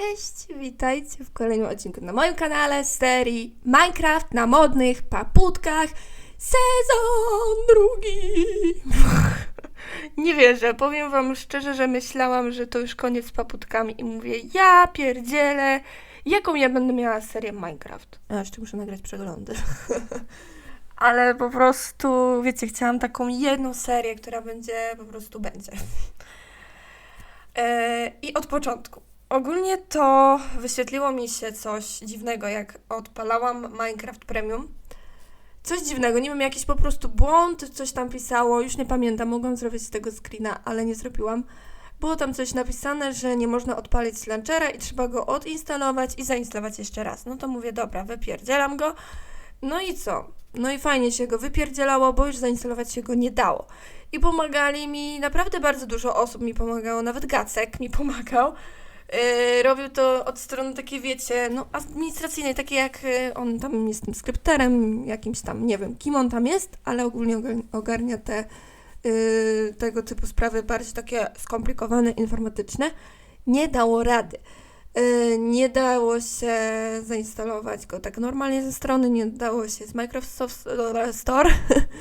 Cześć, witajcie w kolejnym odcinku na moim kanale z serii Minecraft na modnych paputkach sezon drugi. Nie wierzę, powiem wam szczerze, że myślałam, że to już koniec z paputkami i mówię, ja pierdzielę, jaką ja będę miała serię Minecraft. A jeszcze muszę nagrać przeglądy. Ale po prostu, wiecie, chciałam taką jedną serię, która będzie, po prostu będzie. E, I od początku. Ogólnie to wyświetliło mi się coś dziwnego, jak odpalałam Minecraft Premium. Coś dziwnego, nie wiem, jakiś po prostu błąd, coś tam pisało, już nie pamiętam, mogłam zrobić z tego screena, ale nie zrobiłam. Było tam coś napisane, że nie można odpalić launchera i trzeba go odinstalować i zainstalować jeszcze raz. No to mówię, dobra, wypierdzielam go. No i co? No i fajnie się go wypierdzielało, bo już zainstalować się go nie dało. I pomagali mi, naprawdę bardzo dużo osób mi pomagało, nawet Gacek mi pomagał. Yy, robił to od strony takiej, wiecie, no administracyjnej, takiej jak yy, on tam jest tym skrypterem, jakimś tam, nie wiem, kim on tam jest, ale ogólnie ogar- ogarnia te yy, tego typu sprawy bardziej takie skomplikowane, informatyczne. Nie dało rady. Nie dało się zainstalować go tak normalnie ze strony, nie dało się z Microsoft Store.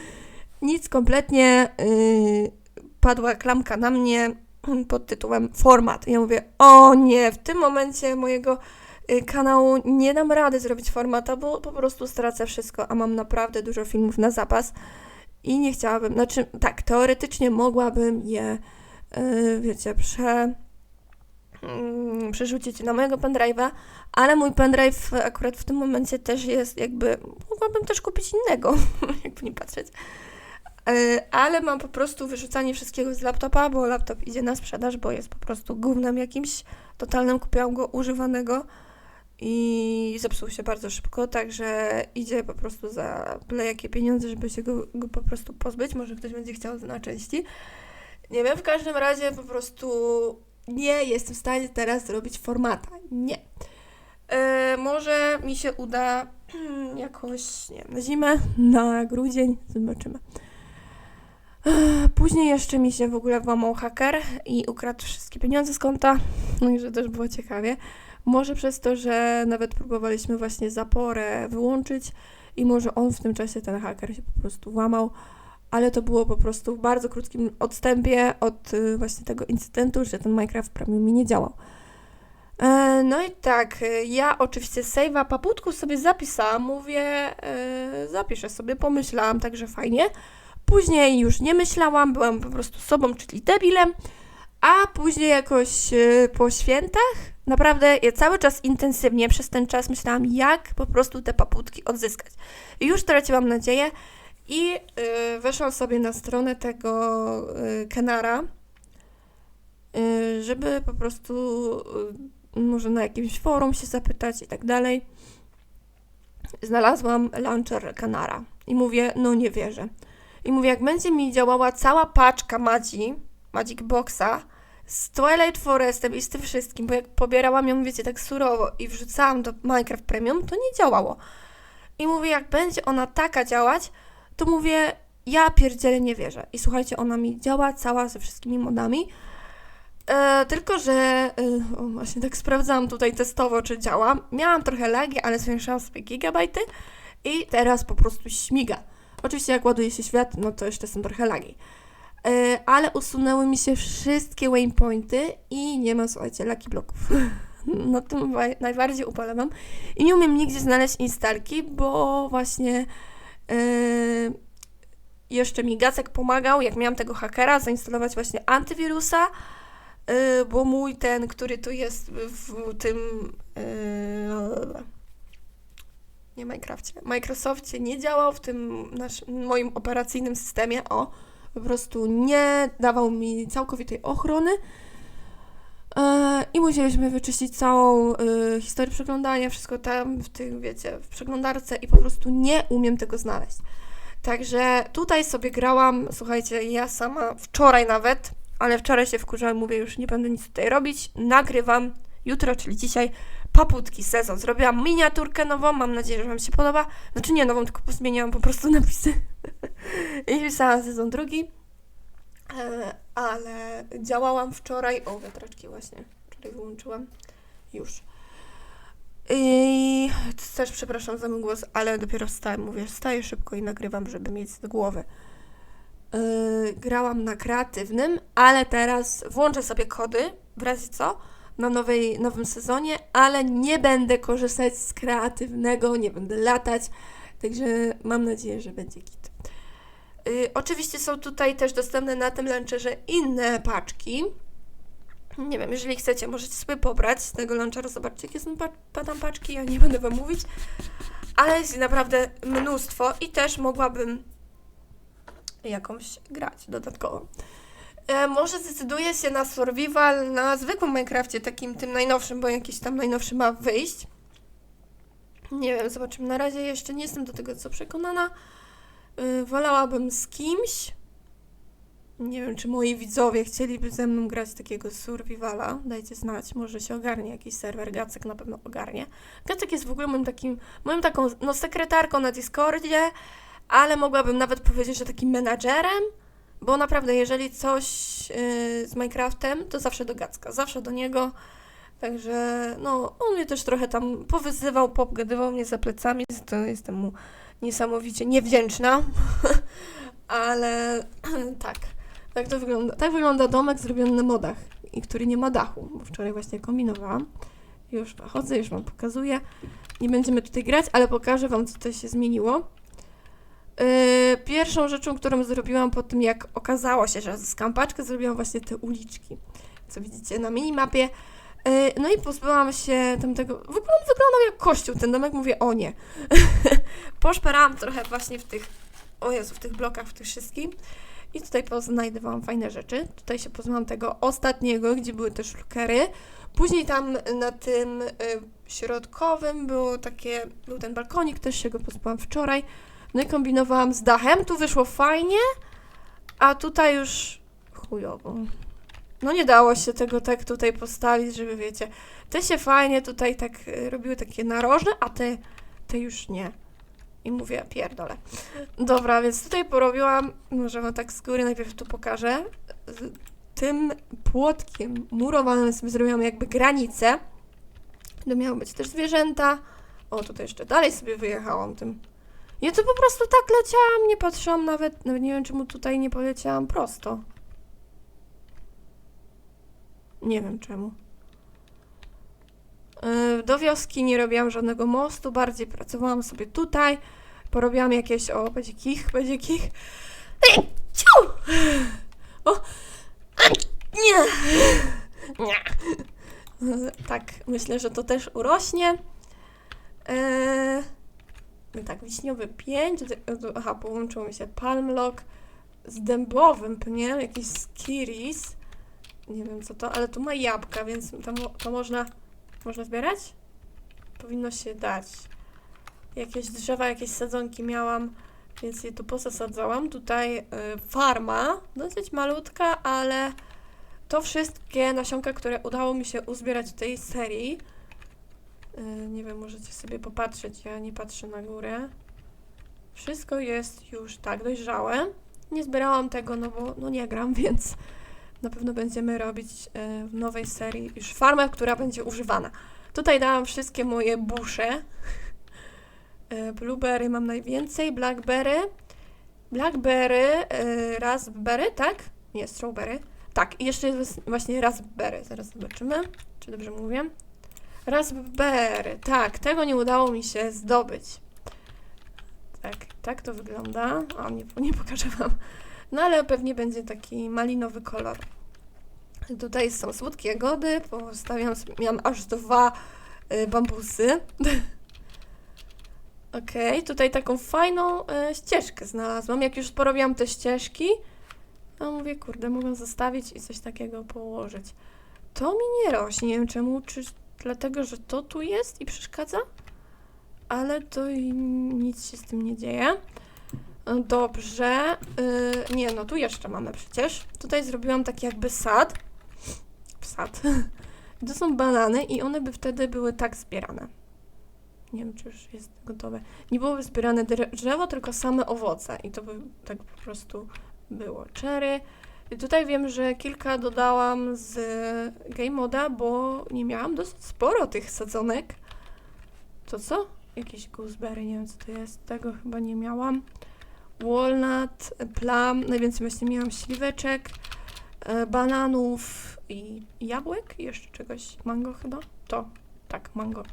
Nic kompletnie. Padła klamka na mnie pod tytułem format. Ja mówię, o nie, w tym momencie mojego y, kanału nie dam rady zrobić formata, bo po prostu stracę wszystko, a mam naprawdę dużo filmów na zapas i nie chciałabym, znaczy tak, teoretycznie mogłabym je, yy, wiecie, prze, mm, przerzucić na mojego pendrive'a, ale mój pendrive akurat w tym momencie też jest jakby, mogłabym też kupić innego, jakby nie patrzeć. Yy, ale mam po prostu wyrzucanie wszystkiego z laptopa, bo laptop idzie na sprzedaż, bo jest po prostu gównem jakimś totalnym. Kupiłam go używanego i zepsuł się bardzo szybko, także idzie po prostu za byle jakie pieniądze, żeby się go, go po prostu pozbyć. Może ktoś będzie chciał na części. Nie wiem, w każdym razie po prostu nie jestem w stanie teraz zrobić formata. Nie. Yy, może mi się uda jakoś, nie wiem, na zimę, na grudzień, zobaczymy. Później jeszcze mi się w ogóle włamał haker i ukradł wszystkie pieniądze z konta, no i że też było ciekawie. Może przez to, że nawet próbowaliśmy właśnie zaporę wyłączyć i może on w tym czasie, ten haker się po prostu włamał, ale to było po prostu w bardzo krótkim odstępie od y, właśnie tego incydentu, że ten Minecraft Premium mi nie działał. E, No i tak, y, ja oczywiście save'a paputku sobie zapisałam, mówię, e, zapiszę sobie, pomyślałam, także fajnie. Później już nie myślałam, byłam po prostu sobą, czyli debilem. A później jakoś yy, po świętach, naprawdę ja cały czas intensywnie przez ten czas myślałam, jak po prostu te paputki odzyskać. I już traciłam nadzieję i yy, weszłam sobie na stronę tego yy, Kenara, yy, żeby po prostu yy, może na jakimś forum się zapytać i tak dalej. Znalazłam launcher Kenara i mówię, no nie wierzę. I mówię, jak będzie mi działała cała paczka Madzi, Magic Boxa z Twilight Forestem i z tym wszystkim, bo jak pobierałam ją, wiecie, tak surowo i wrzucałam do Minecraft Premium, to nie działało. I mówię, jak będzie ona taka działać, to mówię, ja pierdzielę nie wierzę. I słuchajcie, ona mi działa cała ze wszystkimi modami. E, tylko, że e, o, właśnie tak sprawdzałam tutaj testowo, czy działa. Miałam trochę lagi, ale zwiększałam sobie gigabajty i teraz po prostu śmiga. Oczywiście jak ładuje się świat, no to jeszcze są trochę lagi. Yy, ale usunęły mi się wszystkie waypointy i nie ma, słuchajcie, laki bloków. No tym najbardziej ubolewam. I nie umiem nigdzie znaleźć instalki, bo właśnie yy, jeszcze mi Gacek pomagał, jak miałam tego hakera, zainstalować właśnie antywirusa, yy, bo mój ten, który tu jest w tym... Yy, nie Minecrafcie, Microsoftie nie działał w tym naszym, moim operacyjnym systemie, o, po prostu nie dawał mi całkowitej ochrony. E, i musieliśmy wyczyścić całą e, historię przeglądania, wszystko tam w tych, wiecie, w przeglądarce i po prostu nie umiem tego znaleźć. Także tutaj sobie grałam, słuchajcie, ja sama wczoraj nawet, ale wczoraj się wkurzałam, mówię, już nie będę nic tutaj robić, nagrywam jutro, czyli dzisiaj paputki sezon. Zrobiłam miniaturkę nową, mam nadzieję, że Wam się podoba. Znaczy nie nową, tylko pozmieniałam po prostu napisy. I pisałam sezon drugi. E, ale działałam wczoraj. O, wiatraczki właśnie. Wczoraj wyłączyłam. Już. I też przepraszam za mój głos, ale dopiero wstałem. Mówię, wstaję szybko i nagrywam, żeby mieć z głowy. Yy, grałam na kreatywnym, ale teraz włączę sobie kody, w razie co, na nowej, nowym sezonie, ale nie będę korzystać z kreatywnego, nie będę latać, także mam nadzieję, że będzie git. Yy, oczywiście są tutaj też dostępne na tym launcherze inne paczki. Nie wiem, jeżeli chcecie, możecie sobie pobrać z tego launchera, zobaczcie, jakie są pa- tam paczki, ja nie będę wam mówić, ale jest naprawdę mnóstwo i też mogłabym jakąś grać dodatkowo. E, może zdecyduję się na survival na zwykłym Minecrafcie, takim tym najnowszym, bo jakiś tam najnowszy ma wyjść. Nie wiem, zobaczymy. Na razie jeszcze nie jestem do tego co przekonana. E, wolałabym z kimś. Nie wiem, czy moi widzowie chcieliby ze mną grać takiego survivala. Dajcie znać, może się ogarnie jakiś serwer. Gacek na pewno ogarnie. Gacek jest w ogóle moim takim, moją taką, no sekretarką na Discordzie, ale mogłabym nawet powiedzieć, że takim menadżerem, bo naprawdę, jeżeli coś yy, z Minecraftem, to zawsze do Gacka, zawsze do niego. Także, no, on mnie też trochę tam powyzywał, popgadywał mnie za plecami, to jestem mu niesamowicie niewdzięczna, ale tak, tak to wygląda. Tak wygląda domek zrobiony na modach i który nie ma dachu, bo wczoraj właśnie kombinowałam. Już chodzę, już Wam pokazuję. Nie będziemy tutaj grać, ale pokażę Wam, co tutaj się zmieniło. Yy, pierwszą rzeczą, którą zrobiłam po tym, jak okazało się, że zyskałam paczkę, zrobiłam właśnie te uliczki, co widzicie na minimapie. Yy, no i pozbyłam się tamtego. Wyglądał, wyglądał jak kościół ten domek, mówię o nie. Poszperałam trochę właśnie w tych. O Jezu, w tych blokach, w tych wszystkich. I tutaj poznajdowałam fajne rzeczy. Tutaj się pozbyłam tego ostatniego, gdzie były te szlukery. Później tam na tym y, środkowym było takie, był ten balkonik, też się go pozbyłam wczoraj. No i kombinowałam z dachem, tu wyszło fajnie, a tutaj już chujowo. No nie dało się tego tak tutaj postawić, żeby wiecie, te się fajnie tutaj tak y, robiły takie narożne, a te, te już nie. I mówię, pierdolę. Dobra, więc tutaj porobiłam, może wam tak z góry najpierw tu pokażę, tym płotkiem murowanym sobie zrobiłam jakby granicę. To miały być też zwierzęta. O, tutaj jeszcze dalej sobie wyjechałam tym ja to po prostu tak leciałam, nie patrzyłam nawet, nawet nie wiem czemu tutaj nie poleciałam prosto. Nie wiem czemu. Yy, do wioski nie robiłam żadnego mostu, bardziej pracowałam sobie tutaj. Porobiłam jakieś, o, będzie kich, będzie kich. Ej, ciu! O, a, nie! Nie. Tak, myślę, że to też urośnie. Yy, tak, wiśniowy 5, aha, połączył mi się palmlock z dębowym pniem, jakiś skiris, nie wiem co to, ale tu ma jabłka, więc to, mo- to można, można zbierać? Powinno się dać. Jakieś drzewa, jakieś sadzonki miałam, więc je tu posadzałam. Tutaj y, farma, dosyć malutka, ale to wszystkie nasionka, które udało mi się uzbierać w tej serii, Nie wiem, możecie sobie popatrzeć, ja nie patrzę na górę. Wszystko jest już tak dojrzałe. Nie zbierałam tego, no bo no nie gram, więc na pewno będziemy robić y, w nowej serii już farmę, która będzie używana. Tutaj dałam wszystkie moje busze. Y, Blueberry mam najwięcej, blackberry. Blackberry, y, raspberry, tak? Nie, strawberry. Tak, i jeszcze jest właśnie raspberry. Zaraz zobaczymy, czy dobrze mówię. Raspberry, tak, tego nie udało mi się zdobyć. Tak, tak to wygląda. O, nie, nie pokażę wam. No ale pewnie będzie taki malinowy kolor. Tutaj są słodkie jagody, postawiłam, sobie- miałam aż dwa y, bambusy. Okej, tutaj taką fajną y, ścieżkę znalazłam. Jak już porobiłam te ścieżki, to mówię, kurde, mogę zostawić i coś takiego położyć. To mi nie rośnie, nie wiem czemu, czy dlatego, że to tu jest i przeszkadza, ale to nic się z tym nie dzieje. Dobrze. Yy, nie, no tu jeszcze mamy przecież. Tutaj zrobiłam taki jakby sad. Sad. To są banany i one by wtedy były tak zbierane. Nie wiem, czy już jest gotowe. Nie byłoby zbierane drzewo, tylko same owoce. I to by tak po prostu było. Cherry. Tutaj wiem, że kilka dodałam z Game Moda, bo nie miałam dosyć sporo tych sadzonek. To co? Jakieś gooseberry, nie wiem co to jest. Tego chyba nie miałam. Walnut, plum, najwięcej właśnie miałam śliweczek, e, bananów i jabłek jeszcze czegoś. Mango chyba? To, tak, mango.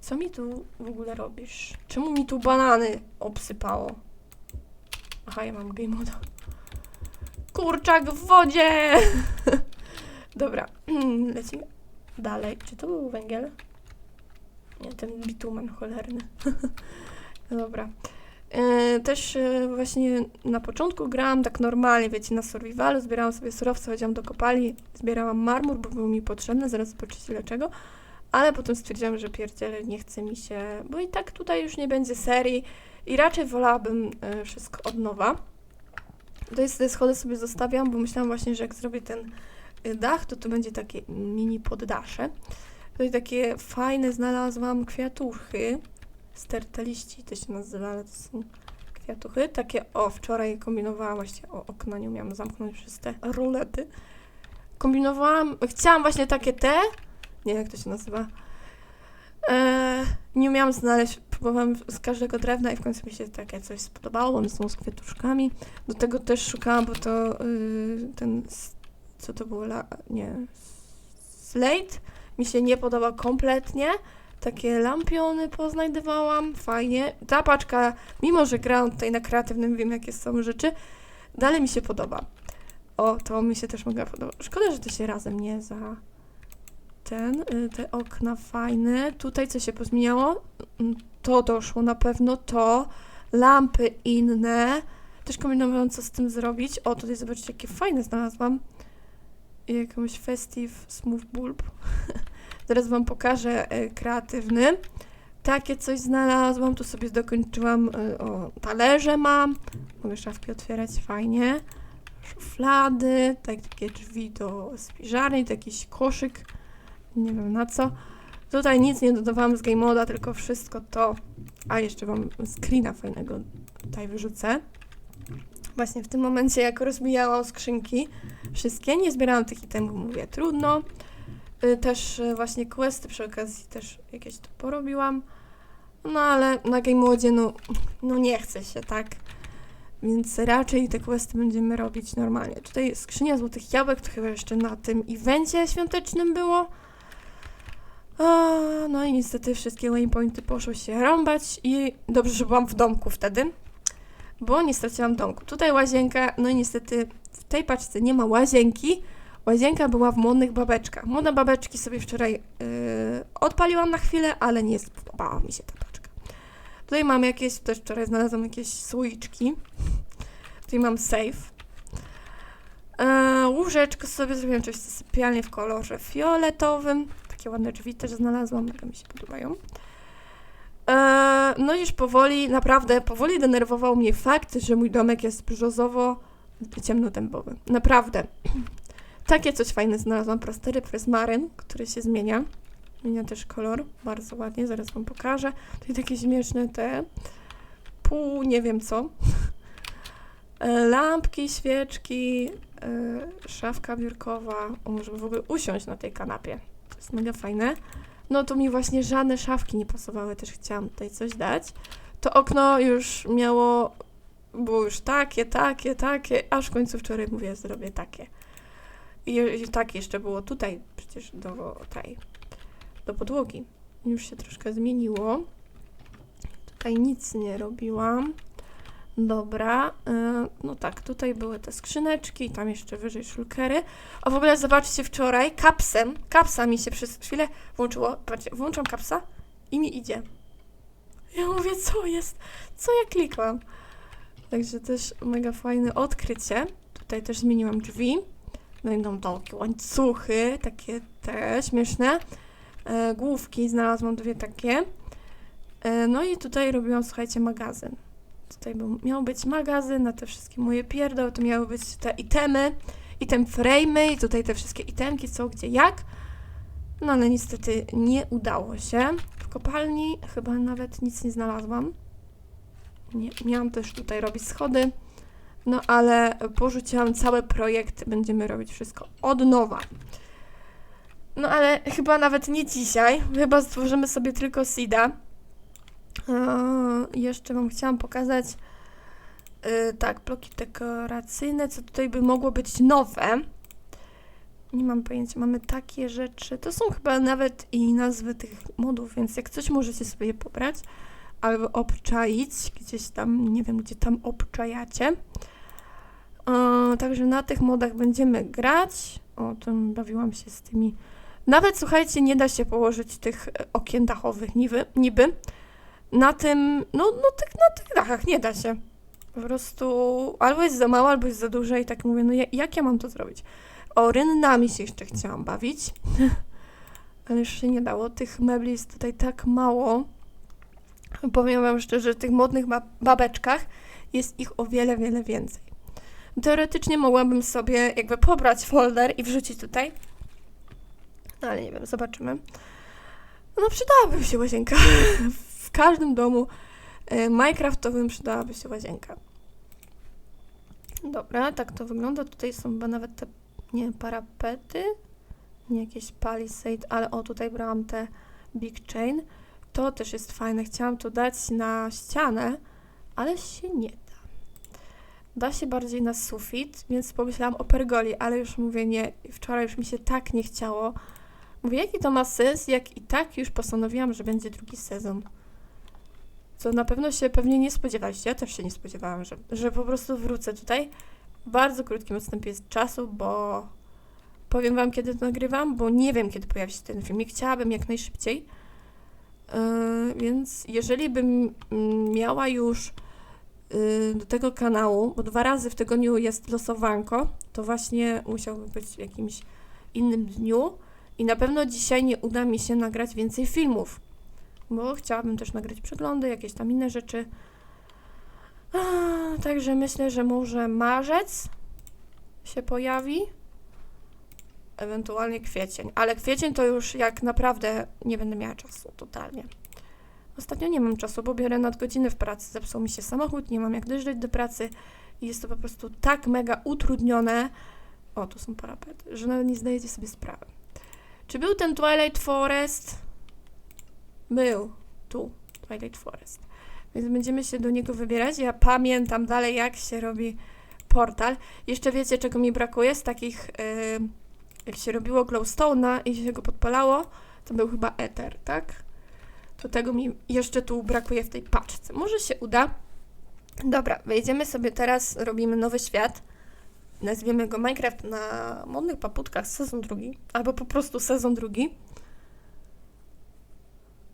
Co mi tu w ogóle robisz? Czemu mi tu banany obsypało? Aha, ja mam game moda. Kurczak w wodzie! Dobra, lecimy dalej. Czy to był węgiel? Nie, ten bitumen cholerny. Dobra. E, Też e, właśnie na początku grałam tak normalnie, wiecie, na survivalu, zbierałam sobie surowce, chodziłam do kopalni, zbierałam marmur, bo był mi potrzebny, zaraz zobaczycie dlaczego. Ale potem stwierdziłam, że pierdzielę, nie chce mi się, bo i tak tutaj już nie będzie serii i raczej wolałabym e, wszystko od nowa. Jest te schody sobie zostawiam, bo myślałam właśnie, że jak zrobię ten y, dach, to to będzie takie mini poddasze. Tutaj takie fajne znalazłam kwiatuchy. Sterteliści to się nazywa, ale to są kwiatuchy. Takie, o, wczoraj kombinowałam właśnie, o, okna nie umiałam zamknąć przez te rolety. Kombinowałam, chciałam właśnie takie te, nie jak to się nazywa, Eee, nie umiałam znaleźć, próbowałam z każdego drewna i w końcu mi się takie coś spodobało, one są z kwiatuszkami. Do tego też szukałam, bo to yy, ten, co to było, la, nie, slate mi się nie podoba kompletnie. Takie lampiony poznajdowałam, fajnie. Ta paczka, mimo że grałam tutaj na kreatywnym, wiem jakie są rzeczy, dalej mi się podoba. O, to mi się też mega podoba. Szkoda, że to się razem nie za ten, y, te okna fajne. Tutaj co się pozmieniało? To doszło na pewno, to lampy inne. Też kombinowałam, co z tym zrobić. O, tutaj zobaczcie, jakie fajne znalazłam. Jakąś Festive Smooth Bulb. Zaraz wam pokażę e, kreatywny. Takie coś znalazłam, tu sobie dokończyłam, e, o, talerze mam. Mogę szafki otwierać, fajnie. Szuflady, tak, takie drzwi do spiżarni, to jakiś koszyk, nie wiem na co. Tutaj nic nie dodawałam z Game Moda, tylko wszystko to. A jeszcze wam screena fajnego tutaj wyrzucę. Właśnie w tym momencie, jak rozbijałam skrzynki, wszystkie, nie zbierałam tych itemów, mówię, trudno. Y, Też y, właśnie questy przy okazji też jakieś tu porobiłam. No ale na Game Modzie, no, no nie chce się, tak? Więc raczej te questy będziemy robić normalnie. Tutaj skrzynia złotych jabłek, to chyba jeszcze na tym evencie świątecznym było. A, no i niestety wszystkie waypointy poszły się rąbać i dobrze, że byłam w domku wtedy, bo nie straciłam domku. Tutaj łazienka, no i niestety w tej paczce nie ma łazienki. Łazienka była w młodych babeczkach. Młode babeczki sobie wczoraj yy, odpaliłam na chwilę, ale nie spodobała mi się ta paczka. Tutaj mam jakieś, też wczoraj znalazłam jakieś słoiczki. Tutaj mam safe. E, łóżeczko sobie zrobiłam oczywiście sypialnie w kolorze fioletowym. Takie ładne drzwi też znalazłam, mega mi się podobają. E, no już powoli, naprawdę powoli denerwował mnie fakt, że mój domek jest brzozowo ciemnodębowy. Naprawdę. Takie coś fajne znalazłam. Prostery Prismaryn, który się zmienia. Zmienia też kolor. Bardzo ładnie, zaraz wam pokażę. Tutaj takie śmieszne te pół, nie wiem co. E, Lampki, świeczki, e, szafka biurkowa. O, możemy w ogóle usiąść na tej kanapie. Jest mega fajne. No to mi właśnie żadne szafki nie pasowały, też chciałam tutaj coś dać. To okno już miało, było już takie, takie, takie, aż w końcu wczoraj mówię, zrobię takie. I, i tak jeszcze było tutaj, przecież do tej, do podłogi. Już się troszkę zmieniło. Tutaj nic nie robiłam. Dobra, y, no tak, tutaj były te skrzyneczki, tam jeszcze wyżej szulkery. A w ogóle zobaczcie, wczoraj kapsem, kapsa mi się przez chwilę włączyło. Patrzcie, włączam kapsa i mi idzie. Ja mówię, co jest? Co ja klikłam? Także też mega fajne odkrycie. Tutaj też zmieniłam drzwi. Będą takie łańcuchy, takie te śmieszne. E, główki, znalazłam dwie takie. E, no i tutaj robiłam, słuchajcie, magazyn. Tutaj był, miał być magazyn na te wszystkie moje pierdoły, to miały być te itemy, item frame'y i tutaj te wszystkie itemki, co, gdzie, jak. No ale niestety nie udało się. W kopalni chyba nawet nic nie znalazłam. Nie, miałam też tutaj robić schody, No ale porzuciłam cały projekt, będziemy robić wszystko od nowa. No ale chyba nawet nie dzisiaj, chyba stworzymy sobie tylko seeda. Jeszcze Wam chciałam pokazać, yy, tak, bloki dekoracyjne, co tutaj by mogło być nowe. Nie mam pojęcia, mamy takie rzeczy, to są chyba nawet i nazwy tych modów, więc jak coś możecie sobie je pobrać albo obczaić, gdzieś tam, nie wiem gdzie tam obczajacie. Także na tych modach będziemy grać. O, tym bawiłam się z tymi. Nawet słuchajcie, nie da się położyć tych e, okien dachowych niby. niby. Na tym, no, no tych, na tych dachach nie da się. Po prostu albo jest za mało, albo jest za duże i tak mówię, no ja- jak ja mam to zrobić? O, rynnami się jeszcze chciałam bawić, ale już się nie dało. Tych mebli jest tutaj tak mało. Powiem wam szczerze, w tych modnych ba- babeczkach jest ich o wiele, wiele więcej. Teoretycznie mogłabym sobie jakby pobrać folder i wrzucić tutaj. No ale nie wiem, zobaczymy. No przydałaby się łazienka. Każdym domu e, Minecraftowym przydałaby się łazienka. Dobra, tak to wygląda. Tutaj są chyba nawet te, nie, parapety. Nie jakieś palisade, ale o, tutaj brałam te big chain. To też jest fajne. Chciałam to dać na ścianę, ale się nie da. Da się bardziej na sufit, więc pomyślałam o pergoli, ale już mówię nie. Wczoraj już mi się tak nie chciało. Mówię, jaki to ma sens, jak i tak już postanowiłam, że będzie drugi sezon. Co na pewno się pewnie nie spodziewaliście. Ja też się nie spodziewałam, że, że po prostu wrócę tutaj bardzo krótkim odstępie czasu, bo powiem wam, kiedy to nagrywam, bo nie wiem, kiedy pojawi się ten filmik. Chciałabym jak najszybciej. Yy, więc jeżeli bym miała już yy, do tego kanału, bo dwa razy w tygodniu jest losowanko, to właśnie musiałby być w jakimś innym dniu i na pewno dzisiaj nie uda mi się nagrać więcej filmów, bo chciałabym też nagrać przeglądy, jakieś tam inne rzeczy. Także myślę, że może marzec się pojawi, ewentualnie kwiecień, ale kwiecień to już jak naprawdę nie będę miała czasu, totalnie. Ostatnio nie mam czasu, bo biorę nadgodziny w pracy, zepsuł mi się samochód, nie mam jak dojeżdżać do pracy i jest to po prostu tak mega utrudnione. O, tu są parapety, że nawet nie zdajecie sobie sprawy. Czy był ten Twilight Forest? Był. Tu. Twilight Forest. Więc będziemy się do niego wybierać. Ja pamiętam dalej, jak się robi portal. Jeszcze wiecie, czego mi brakuje z takich, yy, jak się robiło glowstone'a i się go podpalało, to był chyba ether, tak? To tego mi jeszcze tu brakuje w tej paczce. Może się uda. Dobra, wejdziemy sobie teraz, robimy nowy świat. Nazwiemy go Minecraft na modnych paputkach sezon drugi, albo po prostu sezon drugi.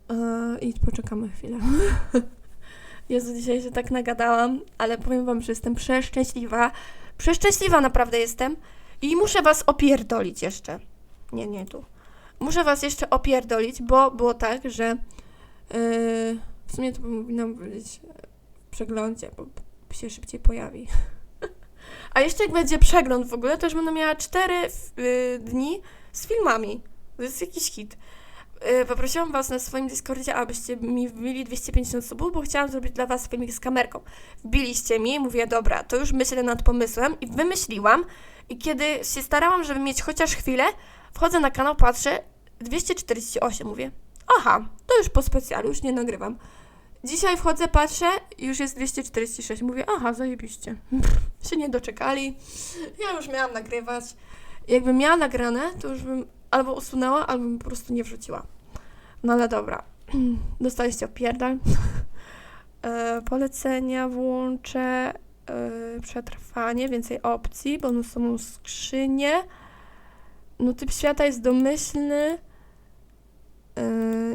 Eee, I poczekamy chwilę. Jezu, dzisiaj się tak nagadałam, ale powiem wam, że jestem przeszczęśliwa. Przeszczęśliwa naprawdę jestem. I muszę was opierdolić jeszcze. Nie, nie tu. Muszę was jeszcze opierdolić, bo było tak, że yy, w sumie to powinnam powiedzieć w przeglądzie, bo się szybciej pojawi. A jeszcze jak będzie przegląd w ogóle, to już będę miała 4 y, dni z filmami. To jest jakiś hit. Y, poprosiłam Was na swoim Discordzie, abyście mi wbili 250 subów, bo chciałam zrobić dla Was filmik z kamerką. Wbiliście mi, mówię, dobra, to już myślę nad pomysłem i wymyśliłam. I kiedy się starałam, żeby mieć chociaż chwilę, wchodzę na kanał, patrzę, 248, mówię, aha, to już po specjalu, już nie nagrywam. Dzisiaj wchodzę, patrzę, już jest 246. Mówię, aha, zajebiście. się nie doczekali. Ja już miałam nagrywać. Jakbym miała nagrane, to już bym albo usunęła, albo bym po prostu nie wrzuciła. No ale dobra. Dostaliście opierdal. e, polecenia włączę. E, przetrwanie, więcej opcji, bonusową skrzynię. No typ świata jest domyślny. E,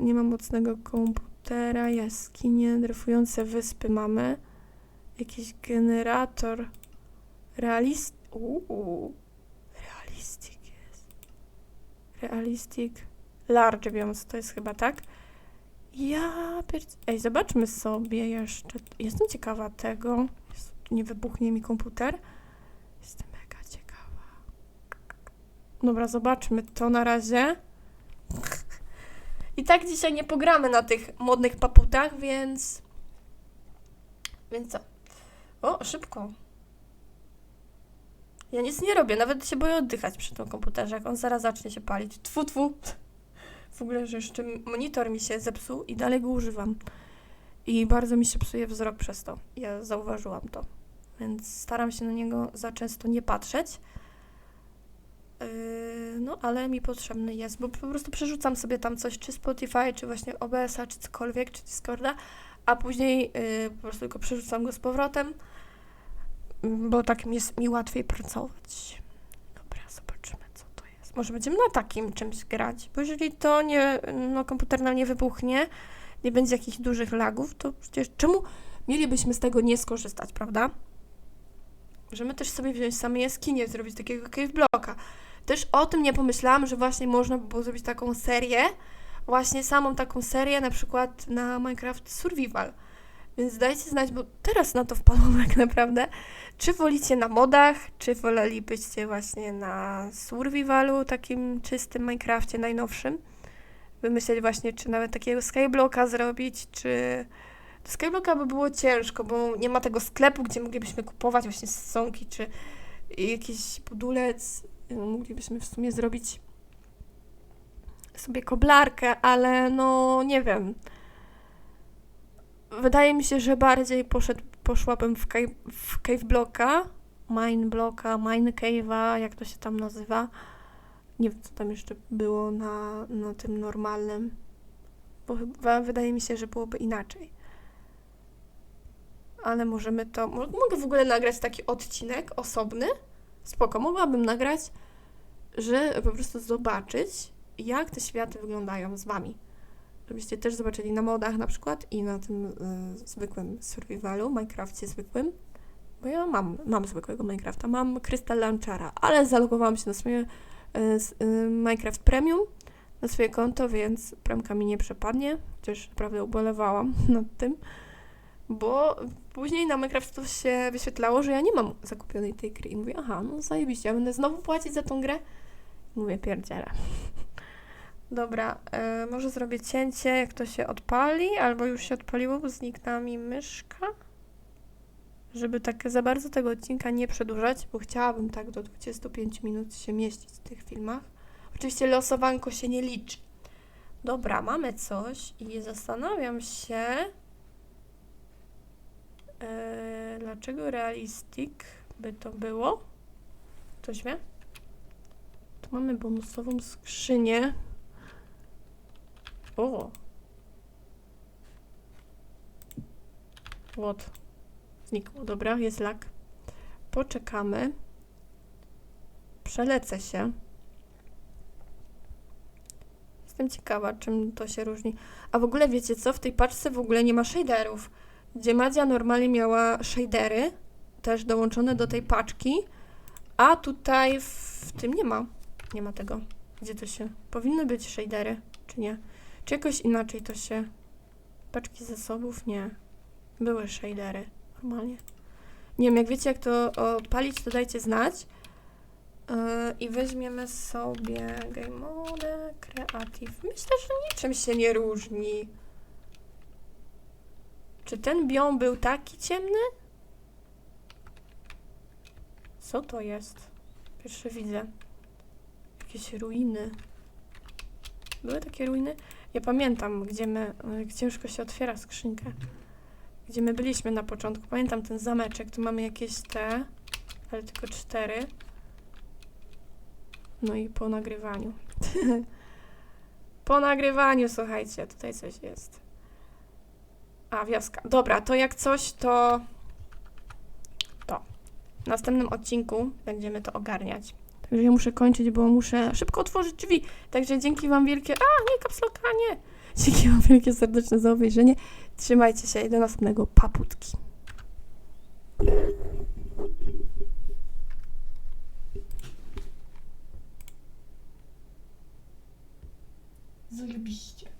nie mam mocnego komputera, jaskinie, dryfujące wyspy mamy. Jakiś generator. Realist... Uuu. Realistic jest. Realistic. Large biomos, to jest chyba tak. Ja. Ej, zobaczmy sobie jeszcze. Jestem ciekawa tego. Nie wybuchnie mi komputer. Jestem mega ciekawa. Dobra, zobaczmy to na razie. I tak dzisiaj nie pogramy na tych modnych paputach, więc... Więc co? O, szybko. Ja nic nie robię, nawet się boję oddychać przy tym komputerze, jak on zaraz zacznie się palić. Tfu, tfu. W ogóle, że jeszcze monitor mi się zepsuł i dalej go używam. I bardzo mi się psuje wzrok przez to. Ja zauważyłam to. Więc staram się na niego za często nie patrzeć. Yy, no, ale mi potrzebny jest, bo po prostu przerzucam sobie tam coś, czy Spotify, czy właśnie OBS-a, czy cokolwiek, czy Discorda, a później yy, po prostu tylko przerzucam go z powrotem, bo tak mi jest mi łatwiej pracować. Dobra, zobaczymy, co to jest. Może będziemy na takim czymś grać, bo jeżeli to nie, no komputer nam nie wybuchnie, nie będzie jakichś dużych lagów, to przecież czemu mielibyśmy z tego nie skorzystać, prawda? Możemy też sobie wziąć same jaskinie, zrobić takiego cave blocka. Też o tym nie pomyślałam, że właśnie można by było zrobić taką serię, właśnie samą taką serię, na przykład na Minecraft Survival. Więc dajcie znać, bo teraz na to wpadłam tak naprawdę. Czy wolicie na modach, czy wolelibyście właśnie na survivalu, takim czystym Minecrafcie najnowszym? Wymyśleć właśnie, czy nawet takiego skyblocka zrobić, czy... Do by było ciężko, bo nie ma tego sklepu, gdzie moglibyśmy kupować właśnie sezonki, czy jakiś budulec. Moglibyśmy w sumie zrobić sobie koblarkę, ale no nie wiem. Wydaje mi się, że bardziej poszedł, poszłabym w, cave, w cave blocka, mine blocka, mine cave'a, jak to się tam nazywa. Nie wiem, co tam jeszcze było na, na tym normalnym, bo chyba wydaje mi się, że byłoby inaczej. Ale możemy to. mo- Mogę w ogóle nagrać taki odcinek osobny. Spoko, mogłabym nagrać, że po prostu zobaczyć, jak te światy wyglądają z wami. Żebyście też zobaczyli na modach na przykład i na tym y, zwykłym survivalu, Minecrafcie zwykłym. Bo ja mam, mam zwykłego Minecrafta, mam Crystal Launchera, ale zalogowałam się na swoje y, y, Minecraft Premium, na swoje konto, więc premka mi nie przepadnie, chociaż naprawdę ubolewałam nad tym, bo później na Minecraft się wyświetlało, że ja nie mam zakupionej tej gry i mówię, aha, no zajebiście, ja będę znowu płacić za tą grę? Mówię, pierdziele. Dobra, e, może zrobię cięcie, jak to się odpali, albo już się odpaliło, bo zniknęła mi myszka. Żeby tak za bardzo tego odcinka nie przedłużać, bo chciałabym tak do 25 minut się mieścić w tych filmach. Oczywiście losowanko się nie liczy. Dobra, mamy coś i zastanawiam się, e, dlaczego realistic by to było? Ktoś wie? Tu mamy bonusową skrzynię. O! Łot. Znikło. Dobra, jest lak. Poczekamy. Przelecę się. Jestem ciekawa, czym to się różni. A w ogóle wiecie co? W tej paczce w ogóle nie ma shaderów. Gdzie Madzia normalnie miała shadery, też dołączone do tej paczki, a tutaj w tym nie ma. Nie ma tego. Gdzie to się... Powinny być shadery, czy nie? Czy jakoś inaczej to się... Paczki zasobów? Nie. Były shadery. Normalnie. Nie wiem, jak wiecie, jak to palić, to dajcie znać. Yy, I weźmiemy sobie Game Mode Creative. Myślę, że niczym się nie różni. Czy ten biom był taki ciemny? Co to jest? Pierwsze widzę. Jakieś ruiny. Były takie ruiny? Ja pamiętam, gdzie my, jak ciężko się otwiera skrzynkę. Gdzie my byliśmy na początku. Pamiętam ten zameczek, tu mamy jakieś te, ale tylko cztery. No i po nagrywaniu. po nagrywaniu, słuchajcie, tutaj coś jest. A, wioska. Dobra, to jak coś, to to. W następnym odcinku będziemy to ogarniać. Także ja muszę kończyć, bo muszę szybko otworzyć drzwi. Także dzięki Wam wielkie. A, nie, kapsloka, nie. Dzięki Wam wielkie serdeczne za obejrzenie. Trzymajcie się i do następnego paputki. Zajebiście.